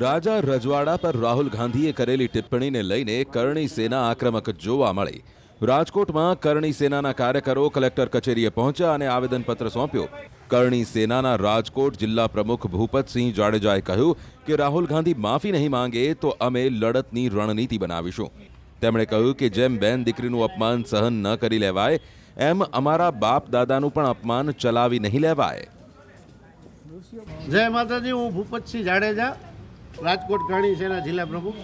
રાજા રજવાડા પર રાહુલ ગાંધીએ કરેલી ટિપ્પણીને લઈને કરણી સેના આક્રમક જોવા મળી. રાજકોટમાં કરણી સેનાના કાર્યકરો કલેક્ટર કચેરીએ પહોંચ્યા અને આવેદનપત્ર સોંપ્યો. કરણી સેનાના રાજકોટ જિલ્લા પ્રમુખ ભૂપતસિંહ જાડેજાએ કહ્યું કે રાહુલ ગાંધી માફી નહીં માંગે તો અમે લડતની રણનીતિ બનાવીશું. તેમણે કહ્યું કે જેમ બેન દીકરીનું અપમાન સહન ન કરી લેવાય, એમ અમારા બાપ દાદાનું પણ અપમાન ચલાવી નહીં લેવાય. જય માતાજી, હું ભૂપતસિંહ જાડેજા. રાજકોટ ઘાણી સેના જિલ્લા પ્રમુખ.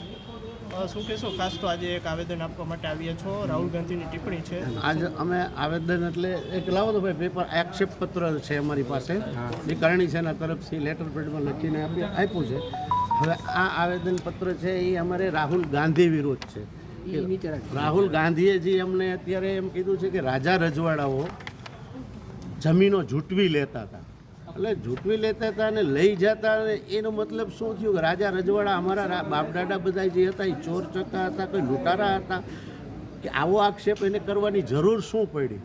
શું કહેશો? ખાસ તો આજે એક આવેદન આપવા માટે આવ્યા છો. રાહુલ ગાંધીની ટિપ્પણી છે. આજ અમે આવેદન એટલે એક લાવો તો ભાઈ પેપર આક્ષેપ પત્ર છે અમારી પાસે. એ કરણી સેના તરફથી લેટર પેડમાં લખીને આપી આપ્યું છે. હવે આ આવેદન પત્ર છે એ અમારે રાહુલ ગાંધી વિરુદ્ધ છે. રાહુલ ગાંધીએ જે અમને અત્યારે એમ કીધું છે કે રાજા રજવાડાઓ જમીનો ઝૂંટવી લેતા હતા. એટલે ઝૂંટવી લેતા હતા અને લઈ જતા એનો મતલબ શું થયું કે રાજા રજવાડા, અમારા બાપદાદા બધા જે હતા, એ ચોર ચકા હતા કોઈ લૂંટારા હતા, કે આવો આક્ષેપ એને કરવાની જરૂર શું પડી?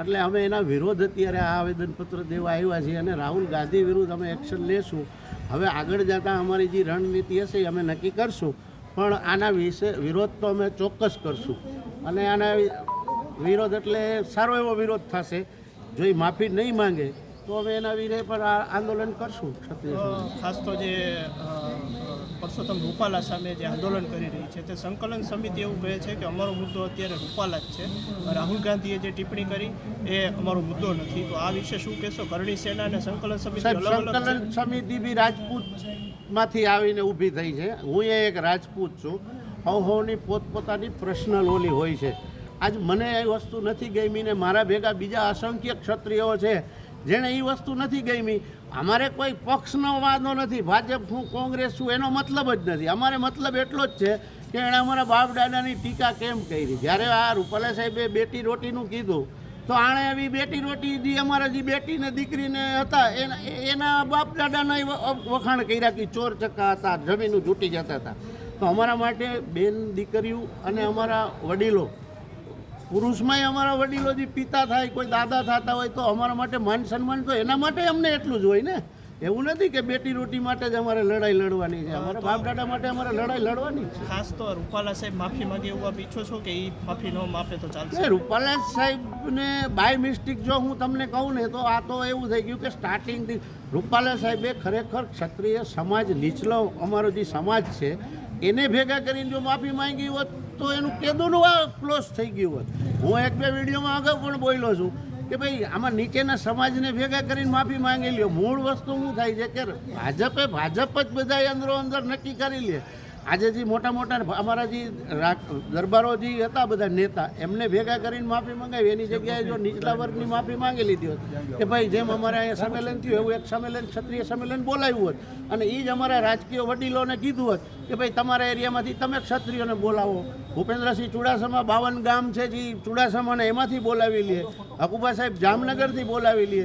એટલે અમે એના વિરોધ અત્યારે આ આવેદનપત્ર દેવા આવ્યા છીએ અને રાહુલ ગાંધી વિરુદ્ધ અમે એક્શન લેશું. હવે આગળ જતાં અમારી જે રણનીતિ હશે એ અમે નક્કી કરશું. પણ આના વિશે વિરોધ તો અમે ચોક્કસ કરશું. અને આના વિરોધ એટલે સારો એવો વિરોધ થશે. જો એ માફી નહીં માંગે તો અમે એના વિરે પણ આ આંદોલન કરશું ખાસ તો જે પરસોત્તમ રૂપાલા સામે જે આંદોલન કરી રહી છે તે સંકલન સમિતિ એવું કહે છે કે અમારો મુદ્દો અત્યારે રૂપાલા જ છે. રાહુલ ગાંધીએ જે ટિપ્પણી કરી એ અમારો મુદ્દો નથી. તો આ વિશે શું કહેશો? કરણી સેના અને સંકલન સમિતિ સંકલન સમિતિ બી રાજપૂતમાંથી આવીને ઊભી થઈ છે. હું એ એક રાજપૂત છું. હવ હવની પોતપોતાની પર્સનલ ઓલી હોય છે. આજ મને એ વસ્તુ નથી ગમી ને મારા ભેગા બીજા અસંખ્ય ક્ષત્રિયો છે. જેને એ વસ્તુ નથી ગમી. અમારે કોઈ પક્ષનો વાંધો નથી. ભાજપ શું કોંગ્રેસ શું એનો મતલબ જ નથી. અમારે મતલબ એટલો જ છે કે એણે અમારા બાપ દાદાની ટીકા કેમ કરી? જ્યારે આ રૂપાલા સાહેબે બેટી રોટીનું કીધું, તો આણે આવી બેટી રોટી જે અમારા જે બેટીને દીકરીને હતા, એના એના બાપ દાદાના વખાણ કર્યા કે ચોર ચક્કા હતા, જમીનું જૂટી જતા હતા. તો અમારા માટે બેન દીકરીઓ અને અમારા વડીલો પુરુષમાંય અમારા વડીલો જે પિતા થાય કોઈ દાદા થતા હોય તો અમારા માટે માન સન્માન તો એના માટે અમને એટલું જ હોય ને? એવું નથી કે બેટી રોટી માટે જ અમારે લડાઈ લડવાની છે. અમારા બાપ દાદા માટે અમારે લડાઈ લડવાની છે. ખાસ તો રૂપાલા સાહેબ માફી માંગે એવું આપ ઈચ્છો છો કે એ માફી ન માપે તો ચાલશે? રૂપાલા સાહેબને બાય મિસ્ટેક જો હું તમને કહું ને તો આ તો એવું થઈ ગયું કે સ્ટાર્ટિંગથી રૂપાલા સાહેબે ખરેખર ક્ષત્રિય સમાજ નીચલો અમારો જે સમાજ છે એને ભેગા કરીને જો માફી માંગી હોત તો એનું કેદુનું આ ક્લોઝ થઈ ગયું હોત હું એક બે વિડીયોમાં અગાઉ પણ બોલ્યો છું કે ભાઈ, આમાં નીચેના સમાજને ભેગા કરીને માફી માંગી લ્યો. મૂળ વસ્તુ શું થાય છે? કે ભાજપે ભાજપ જ બધા અંદરો અંદર નક્કી કરી લે. આજે જે મોટા મોટા અમારા જે દરબારો જે હતા બધા નેતા, એમને ભેગા કરીને માફી મંગાવી. એની જગ્યાએ જો નીચલા વર્ગની માફી માંગી લીધી હોત, કે ભાઈ જેમ અમારે અહીંયા સંમેલન થયું, એવું એક સંમેલન, ક્ષત્રિય સંમેલન બોલાવ્યું હોત. અને એ જ અમારા રાજકીય વડીલોને કીધું હોત કે ભાઈ તમારા એરિયામાંથી તમે ક્ષત્રિયોને બોલાવો. ભૂપેન્દ્રસિંહ ચુડાસમા બાવન ગામ છે જે ચુડાસમાને એમાંથી બોલાવી લઈએ હકુબા સાહેબ જામનગરથી બોલાવી લે.